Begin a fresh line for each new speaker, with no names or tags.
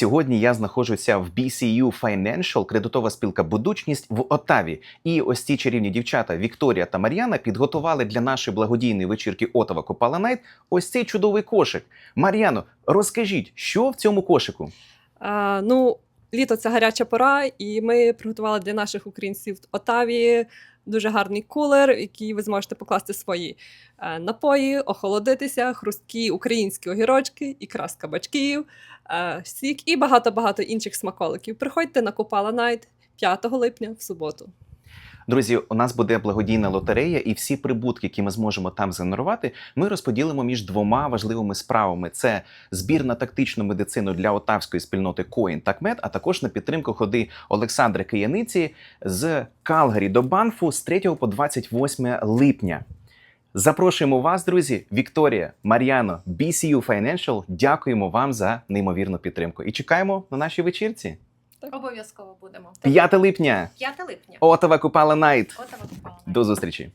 Сьогодні я знаходжуся в BCU Financial, кредитова спілка Будучність в Отаві. І ось ці чарівні дівчата Вікторія та Мар'яна підготували для нашої благодійної вечірки Отава Копала Найт ось цей чудовий кошик. Мар'яно, розкажіть, що в цьому кошику?
А, ну, літо це гаряча пора, і ми приготували для наших українців в Отаві дуже гарний кулер, в який ви зможете покласти свої е, напої, охолодитися, хрусткі українські огірочки, ікра з кабачків, е, сік і багато-багато інших смаколиків. Приходьте на Купала Найт 5 липня в суботу.
Друзі, у нас буде благодійна лотерея, і всі прибутки, які ми зможемо там згенерувати, ми розподілимо між двома важливими справами: це збір на тактичну медицину для отавської спільноти Коін та КМЕД, а також на підтримку ходи Олександра Кияниці з Калгарі до Банфу з 3 по 28 липня. Запрошуємо вас, друзі, Вікторія, Мар'яно, BCU Financial. Дякуємо вам за неймовірну підтримку і чекаємо на нашій вечірці.
Обов'язково будемо.
5 липня.
5 липня.
Отава Купала Найт.
Отава купала.
До. Зустрічі.